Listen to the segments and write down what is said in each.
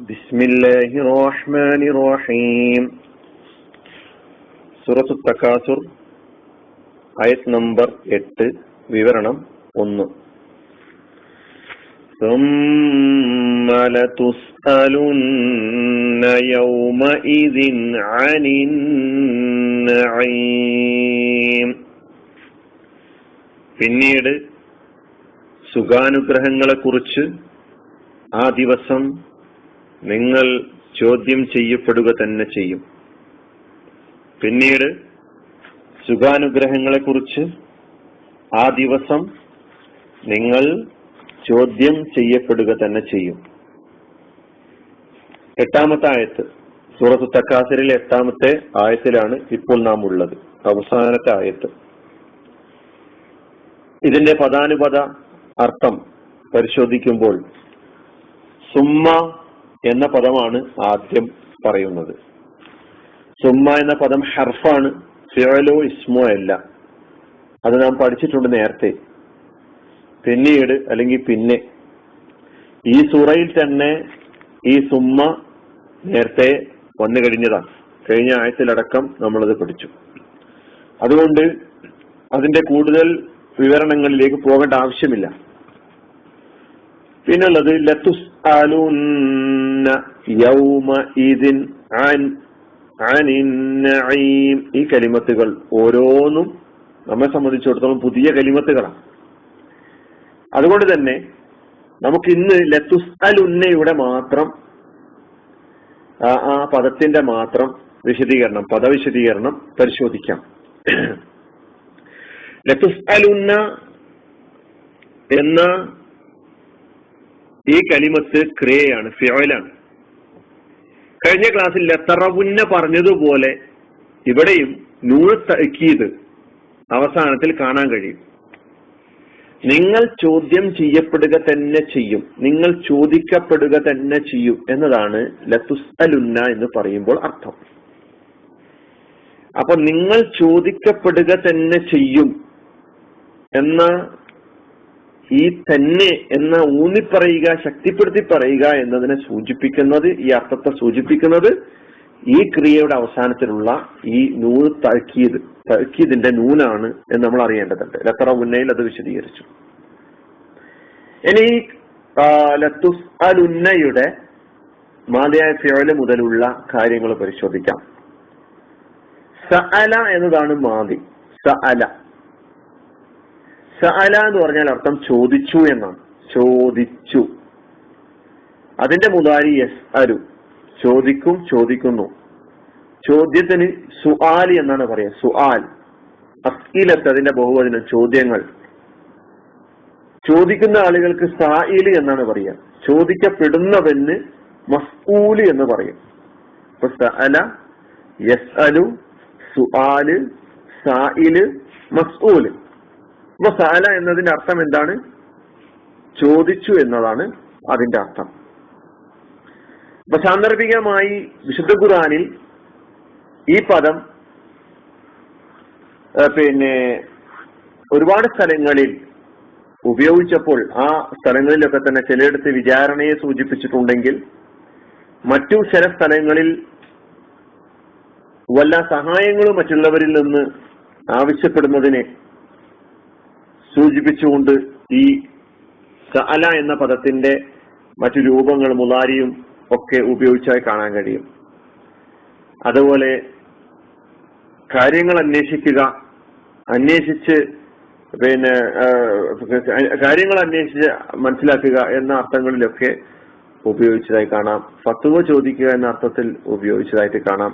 بسم الله الرحمن الرحيم സൂറത്തു തക്കാസുർ ആയത് നമ്പർ എട്ട് വിവരണം ഒന്ന് ثم لتسألن يومئذ عن النعيم പിന്നീട് സുഖാനുഗ്രഹങ്ങളെക്കുറിച്ച് ആ ദിവസം നിങ്ങൾ ചോദ്യം ചെയ്യപ്പെടുക തന്നെ ചെയ്യും. പിന്നീട് സുഖാനുഗ്രഹങ്ങളെ കുറിച്ച് ആ ദിവസം നിങ്ങൾ ചോദ്യം ചെയ്യപ്പെടുക തന്നെ ചെയ്യും. എട്ടാമത്തെ ആയത്ത് സൂറത്ത് തക്കാസിരിലെ എട്ടാമത്തെ ആയത്തിലാണ് ഇപ്പോൾ നാം ഉള്ളത്. അവസാനത്തെ ആയത്ത്. ഇതിന്റെ പദാനുപത അർത്ഥം പരിശോധിക്കുമ്പോൾ സുമ്മ എന്ന പദമാണ് ആദ്യം പറയുന്നത്. സുമ്മ എന്ന പദം ഹർഫാണ് ഫിയലോ ഇസ്മോ അല്ല. അത് നാം പഠിച്ചിട്ടുണ്ട് നേരത്തെ. പിന്നീട് അല്ലെങ്കിൽ പിന്നെ. ഈ സൂറയിൽ തന്നെ ഈ സുമ്മ നേരത്തെ വന്നു കഴിഞ്ഞതാണ്. കഴിഞ്ഞ ആയത്തിലടക്കം നമ്മളത് പഠിച്ചു. അതുകൊണ്ട് അതിന്റെ കൂടുതൽ വിവരണങ്ങളിലേക്ക് പോകേണ്ട ആവശ്യമില്ല. പിന്നുള്ളത് ലത്തുസ് ഈ കലിമത്തുകൾ ഓരോന്നും നമ്മെ സംബന്ധിച്ചിടത്തോളം പുതിയ കലിമത്തുകളാണ്. അതുകൊണ്ട് തന്നെ നമുക്ക് ഇന്ന് ലത്തുസ് അലുന്നയുടെ മാത്രം ആ പദത്തിന്റെ മാത്രം വിശദീകരണം പദവിശദീകരണം പരിശോധിക്കാം. ലത്തുസ് അലുന്ന എന്ന ഈ കലിമത്ത് ക്രിയയാണ് ഫിയോയിലാണ് കഴിഞ്ഞ ക്ലാസ്സിൽ ലത്തറവുന്ന പറഞ്ഞതുപോലെ ഇവിടെയും നൂൽ തക്കീത് അവസാനത്തിൽ കാണാൻ കഴിയും. നിങ്ങൾ ചോദ്യം ചെയ്യപ്പെടുക തന്നെ ചെയ്യും. നിങ്ങൾ ചോദിക്കപ്പെടുക തന്നെ ചെയ്യും എന്നതാണ് ലത്തുസ് അലുന്ന എന്ന് പറയുമ്പോൾ അർത്ഥം. അപ്പൊ നിങ്ങൾ ചോദിക്കപ്പെടുക തന്നെ ചെയ്യും എന്ന ഈ തന്നെ എന്ന ഊന്നിപ്പറയുക ശക്തിപ്പെടുത്തി പറയുക എന്നതിനെ സൂചിപ്പിക്കുന്നത് ഈ അർത്ഥത്തെ സൂചിപ്പിക്കുന്നത് ഈ ക്രിയയുടെ അവസാനത്തിലുള്ള ഈ നൂന് തഴക്കിയത് തഴക്കിയതിന്റെ നൂനാണ് എന്ന് നമ്മൾ അറിയേണ്ടതുണ്ട്. ലത്തറ ഉന്നയിൽ അത് വിശദീകരിച്ചു. ഇനി ലത്തുസ് അലുന്നയുടെ മാതയായ ഫിയോല മുതലുള്ള കാര്യങ്ങൾ പരിശോധിക്കാം. സഅല എന്നതാണ് മാതി. സഅല. സഅല എന്ന് പറഞ്ഞാൽ അർത്ഥം ചോദിച്ചു എന്നാണ്. ചോദിച്ചു. അതിന്റെ മുതാരി എസ് അരു. ചോദിക്കും ചോദിക്കുന്നു. ചോദ്യത്തിന് സുആൽ എന്നാണ് പറയുക സുആൽ. അസ്കീലത്ത് അതിന്റെ ബഹുവചനം ചോദ്യങ്ങൾ. ചോദിക്കുന്ന ആളുകൾക്ക് സായിൽ എന്നാണ് പറയുക ചോദിക്കപ്പെടുന്നവന് മസ്കൂൽ എന്ന് പറയും. ഇപ്പൊ സഅല യസ് അലു സുആൽ സായിൽ മസ്ഊൽ അപ്പൊ സാല എന്നതിന്റെ അർത്ഥം എന്താണ്? ചോദിച്ചു എന്നതാണ് അതിന്റെ അർത്ഥം. അപ്പൊ സാന്ദർഭികമായി വിശുദ്ധ ഖുറാനിൽ ഈ പദം പിന്നെ ഒരുപാട് സ്ഥലങ്ങളിൽ ഉപയോഗിച്ചപ്പോൾ ആ സ്ഥലങ്ങളിലൊക്കെ തന്നെ ചിലയിടത്ത് വിചാരണയെ സൂചിപ്പിച്ചിട്ടുണ്ടെങ്കിൽ മറ്റു ചില സ്ഥലങ്ങളിൽ വല്ല സഹായങ്ങളും മറ്റുള്ളവരിൽ നിന്ന് ആവശ്യപ്പെടുന്നതിനെ സൂചിപ്പിച്ചുകൊണ്ട് ഈ സഅല എന്ന പദത്തിന്റെ മറ്റു രൂപങ്ങൾ മുലാരിയും ഒക്കെ ഉപയോഗിച്ചായി കാണാൻ കഴിയും. അതുപോലെ കാര്യങ്ങൾ അന്വേഷിക്കുക അന്വേഷിച്ച് പിന്നെ കാര്യങ്ങൾ അന്വേഷിച്ച് മനസ്സിലാക്കുക എന്ന അർത്ഥങ്ങളിലൊക്കെ ഉപയോഗിച്ചതായി കാണാം. ഫത്തുവ ചോദിക്കുക എന്ന അർത്ഥത്തിൽ ഉപയോഗിച്ചതായിട്ട് കാണാം.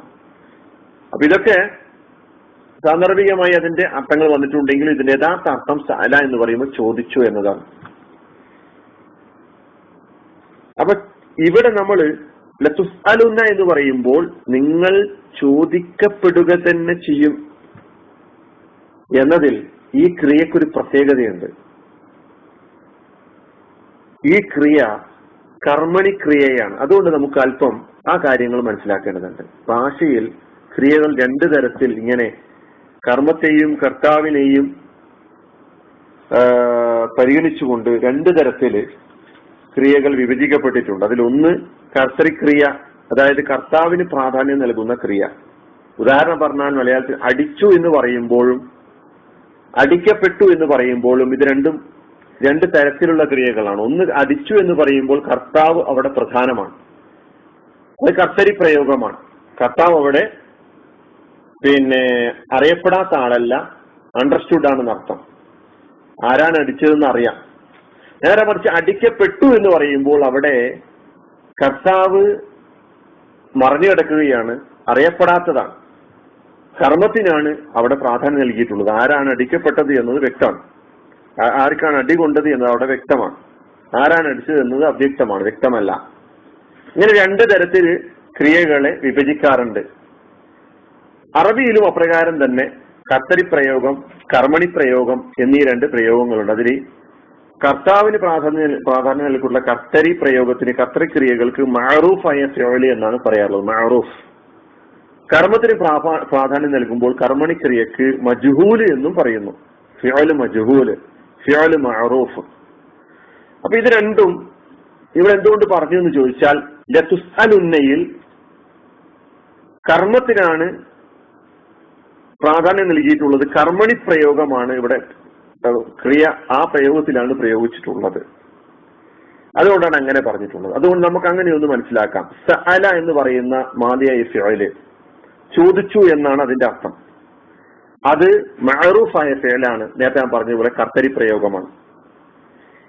അപ്പൊ ഇതൊക്കെ സാന്ദർഭികമായി അതിന്റെ അർത്ഥങ്ങൾ വന്നിട്ടുണ്ടെങ്കിൽ ഇതിന്റെ യഥാർത്ഥ അർത്ഥം സാല എന്ന് പറയുമ്പോൾ ചോദിച്ചു എന്നതാണ്. അപ്പൊ ഇവിടെ നമ്മൾ ലത്തുസ്അലുന്ന എന്ന് പറയുമ്പോൾ നിങ്ങൾ ചോദിക്കപ്പെടുക തന്നെ ചെയ്യും എന്നതിൽ ഈ ക്രിയക്കൊരു പ്രത്യേകതയുണ്ട്. ഈ ക്രിയ കർമ്മണി ക്രിയയാണ് അതുകൊണ്ട് നമുക്ക് അല്പം ആ കാര്യങ്ങൾ മനസ്സിലാക്കേണ്ടതുണ്ട്. ഭാഷയിൽ ക്രിയകൾ രണ്ടു തരത്തിൽ ഇങ്ങനെ കർമ്മത്തെയും കർത്താവിനെയും പരിഗണിച്ചുകൊണ്ട് രണ്ടു തരത്തിൽ ക്രിയകൾ വിഭജിക്കപ്പെട്ടിട്ടുണ്ട്. അതിലൊന്ന് കർത്തരിക്രിയ അതായത് കർത്താവിന് പ്രാധാന്യം നൽകുന്ന ക്രിയ. ഉദാഹരണം പറഞ്ഞാൽ മലയാളത്തിൽ അടിച്ചു എന്ന് പറയുമ്പോഴും അടിക്കപ്പെട്ടു എന്ന് പറയുമ്പോഴും ഇത് രണ്ടും രണ്ട് തരത്തിലുള്ള ക്രിയകളാണ്. ഒന്ന് അടിച്ചു എന്ന് പറയുമ്പോൾ കർത്താവ് അവിടെ പ്രധാനമാണ്. അത് കർത്തരി പ്രയോഗമാണ് കർത്താവ് അവിടെ പിന്നെ അറിയപ്പെടാത്ത ആളല്ല അണ്ടർസ്റ്റുഡ് ആണെന്ന് അർത്ഥം. ആരാണ് അടിച്ചതെന്ന് അറിയാം. നേരെ മറിച്ച് അടിക്കപ്പെട്ടു എന്ന് പറയുമ്പോൾ അവിടെ കർത്താവ് മറഞ്ഞു കിടക്കുകയാണ് അറിയപ്പെടാത്തതാണ്. കർമ്മത്തിനാണ് അവിടെ പ്രാധാന്യം നൽകിയിട്ടുള്ളത്. ആരാണ് അടിക്കപ്പെട്ടത് എന്നത് വ്യക്തമാണ്. ആർക്കാണ് അടി കൊണ്ടത് എന്നത് അവിടെ വ്യക്തമാണ്. ആരാണ് അടിച്ചത് എന്നത് അവ്യക്തമാണ് വ്യക്തമല്ല. ഇങ്ങനെ രണ്ട് തരത്തിൽ ക്രിയകളെ വിഭജിക്കാറുണ്ട്. അറബിയിലും അപ്രകാരം തന്നെ കർത്തരി പ്രയോഗം കർമ്മണി പ്രയോഗം എന്നീ രണ്ട് പ്രയോഗങ്ങളുണ്ട്. അതിൽ കർത്താവിന് പ്രാധാന്യം പ്രാധാന്യം നൽകിയിട്ടുള്ള കർത്തരി പ്രയോഗത്തിന് കർത്തരിക്രിയകൾക്ക് മാറൂഫായ ഫിയോലി എന്നാണ് പറയാറുള്ളത്. മാറൂഫ് കർമ്മത്തിന് പ്രാധാ- പ്രാധാന്യം നൽകുമ്പോൾ കർമ്മണിക്രിയക്ക് മജുഹൂൽ എന്നും പറയുന്നു. ഫിയോൽ മജുഹൂൽ ഫിയോൽ മാറൂഫ് അപ്പൊ ഇത് രണ്ടും ഇവിടെ എന്തുകൊണ്ട് പറഞ്ഞു എന്ന് ചോദിച്ചാൽ ലതുസ്അലുന്നയിൽ കർമ്മത്തിനാണ് പ്രാധാന്യം നൽകിയിട്ടുള്ളത് കർമ്മണി പ്രയോഗമാണ് ഇവിടെ ക്രിയ ആ പ്രയോഗത്തിലാണ് പ്രയോഗിച്ചിട്ടുള്ളത്. അതുകൊണ്ടാണ് അങ്ങനെ പറഞ്ഞിട്ടുള്ളത്. അതുകൊണ്ട് നമുക്ക് അങ്ങനെ ഒന്ന് മനസ്സിലാക്കാം. സഅല എന്ന് പറയുന്ന മാതിയായ ഫിയൽ ചോദിച്ചു എന്നാണ് അതിന്റെ അർത്ഥം. അത് മഅറൂഫായ ഫേലാണ് നേരത്തെ ഞാൻ പറഞ്ഞതുപോലെ കർത്തരി പ്രയോഗമാണ്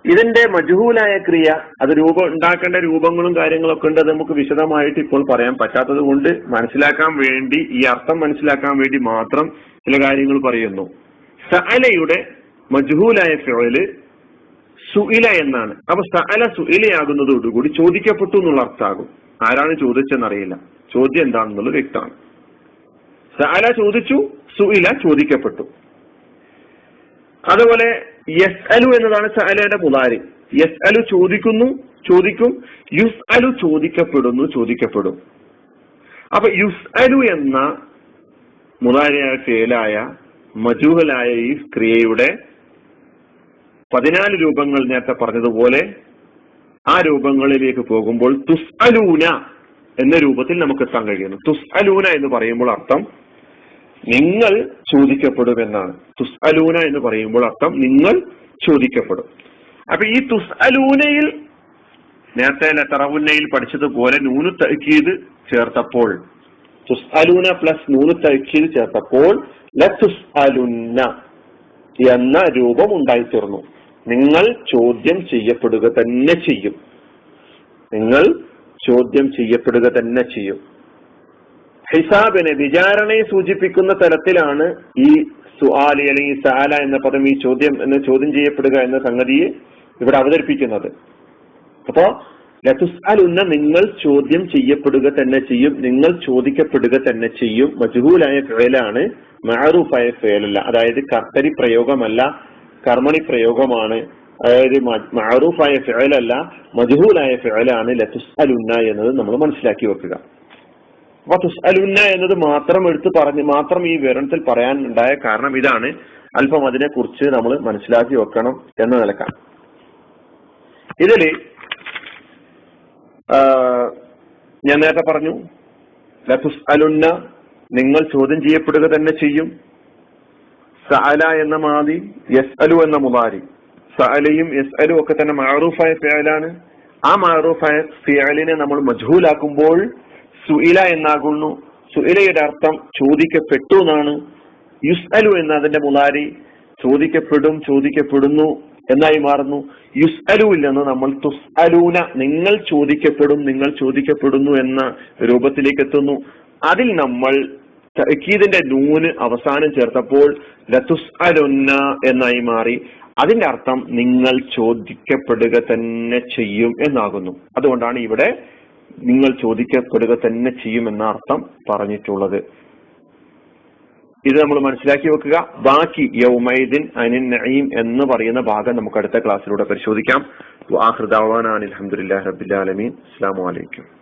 ഇതിന്റെ മജുഹൂലായ ക്രിയ അത് രൂപം ഉണ്ടാക്കേണ്ട രൂപങ്ങളും കാര്യങ്ങളൊക്കെ ഉണ്ട് അത് നമുക്ക് വിശദമായിട്ട് ഇപ്പോൾ പറയാൻ പറ്റാത്തത് കൊണ്ട് മനസ്സിലാക്കാൻ വേണ്ടി ഈ അർത്ഥം മനസ്സിലാക്കാൻ വേണ്ടി മാത്രം ചില കാര്യങ്ങൾ പറയുന്നു. സഅലയുടെ മജുഹൂലായ ഫിഴൽ സുഇല എന്നാണ്. അപ്പൊ സഅല സുഇലയാകുന്നതോടുകൂടി ചോദിക്കപ്പെട്ടു എന്നുള്ള അർത്ഥമാകും. ആരാണ് ചോദിച്ചെന്നറിയില്ല. ചോദ്യം എന്താണെന്നുള്ളത് വ്യക്തമാണ്. സഅല ചോദിച്ചു സുഇല ചോദിക്കപ്പെട്ടു. അതുപോലെ യെസ് അലു എന്നതാണ് സഅലയുടെ മുതാരി യെസ് അലു ചോദിക്കുന്നു ചോദിക്കും യുസ് അലു ചോദിക്കപ്പെടുന്നു ചോദിക്കപ്പെടും. അപ്പൊ യുസ് അലു എന്ന മുതാരിയായ ഫേലായ മജൂഹലായ ഈ ക്രിയയുടെ പതിനാല് രൂപങ്ങൾ നേരത്തെ പറഞ്ഞതുപോലെ ആ രൂപങ്ങളിലേക്ക് പോകുമ്പോൾ തുസ് അലൂന എന്ന രൂപത്തിൽ നമുക്ക് എത്താൻ കഴിയുന്നു. തുസ് അലൂന എന്ന് പറയുമ്പോൾ അർത്ഥം നിങ്ങൾ ചോദിക്കപ്പെടുമെന്നാണ്. തുസ് അലൂന എന്ന് പറയുമ്പോൾ അർത്ഥം നിങ്ങൾ ചോദിക്കപ്പെടും. അപ്പൊ ഈ തുസ് അലൂനയിൽ നേരത്തെ ലത്തറവുന്നയിൽ പഠിച്ചതുപോലെ നൂനു തഹക്കീത് ചേർത്തപ്പോൾ തുസ് അലൂന പ്ലസ് നൂനു തഹക്കീത് ചേർത്തപ്പോൾ ലത്തുസ് അലുന്ന എന്ന രൂപം ഉണ്ടായിത്തീർന്നു. നിങ്ങൾ ചോദ്യം ചെയ്യപ്പെടുക തന്നെ ചെയ്യും. നിങ്ങൾ ചോദ്യം ചെയ്യപ്പെടുക തന്നെ ചെയ്യും. ഹിസാബിനെ വിചാരണയെ സൂചിപ്പിക്കുന്ന തരത്തിലാണ് ഈ സുആലി അല്ലെങ്കിൽ സാല എന്ന പദം ഈ ചോദ്യം എന്ന് ചോദ്യം ചെയ്യപ്പെടുക എന്ന സംഗതിയെ ഇവിടെ അവതരിപ്പിക്കുന്നത്. അപ്പോ ലതുസ്അലുന്ന നിങ്ങൾ ചോദ്യം ചെയ്യപ്പെടുക തന്നെ ചെയ്യും നിങ്ങൾ ചോദിക്കപ്പെടുക തന്നെ ചെയ്യും. മജുഹൂലായ ഫേലാണ് മാറൂഫായ ഫേലല്ല അതായത് കർത്തരി പ്രയോഗമല്ല കർമ്മണി പ്രയോഗമാണ്. അതായത് മാറൂഫായ ഫേലല്ല മജുഹൂലായ ഫേലാണ് ലതുസ്അലുന്ന എന്നത് നമ്മൾ മനസ്സിലാക്കി വെക്കുക. അപ്പൊ തുസ്അലുന്ന എന്നത് മാത്രം എടുത്ത് പറഞ്ഞ് മാത്രം ഈ വിവരണത്തിൽ പറയാൻ ഉണ്ടായ കാരണം ഇതാണ്. അല്പം അതിനെ കുറിച്ച് നമ്മൾ മനസ്സിലാക്കി വെക്കണം എന്ന നിലക്കാണ്. ഇതിൽ ആ, ഞാൻ നേരത്തെ പറഞ്ഞു ലതുസ് അലുന്ന നിങ്ങൾ ചോദ്യം ചെയ്യപ്പെടുക തന്നെ ചെയ്യും. സഅല എന്ന മാതി യസ് അലു എന്ന മുതാരി സഅലയും യസ് അലു ഒക്കെ തന്നെ മാറൂഫായ ഫിയാലാണ് ആ മാറൂഫായ ഫിയാലിനെ നമ്മൾ മജ്ഹൂലാക്കുമ്പോൾ സുഇല എന്നാകുന്നു സുഇലയുടെ അർത്ഥം ചോദിക്കപ്പെട്ടു എന്നാണ്. യുസ് അലു എന്ന അതിന്റെ മുതാരി ചോദിക്കപ്പെടും ചോദിക്കപ്പെടുന്നു എന്നായി മാറുന്നു. യുസ് അലു നിന്ന് നമ്മൾ തുസ് അലൂന നിങ്ങൾ ചോദിക്കപ്പെടും നിങ്ങൾ ചോദിക്കപ്പെടുന്നു എന്ന രൂപത്തിലേക്ക് എത്തുന്നു. അതിൽ നമ്മൾ തഅക്കീദിന്റെ നൂന് അവസാനം ചേർത്തപ്പോൾ ലതുസ് അലുന്ന എന്നായി മാറി. അതിന്റെ അർത്ഥം നിങ്ങൾ ചോദിക്കപ്പെടുക തന്നെ ചെയ്യും എന്നാകുന്നു. അതുകൊണ്ടാണ് ഇവിടെ നിങ്ങൾ ചോദിക്കപ്പെടുക തന്നെ ചെയ്യുമെന്ന അർത്ഥം പറഞ്ഞിട്ടുള്ളത്. ഇത് നമ്മൾ മനസ്സിലാക്കി വെക്കുക. ബാക്കി യൗമൈദിൻ അനിൻ നഈം എന്ന് പറയുന്ന ഭാഗം നമുക്ക് അടുത്ത ക്ലാസ്സിലൂടെ പരിശോധിക്കാം. അലഹമുല്ലാ റബിലാലമീൻ അസ്സാം വലൈക്കും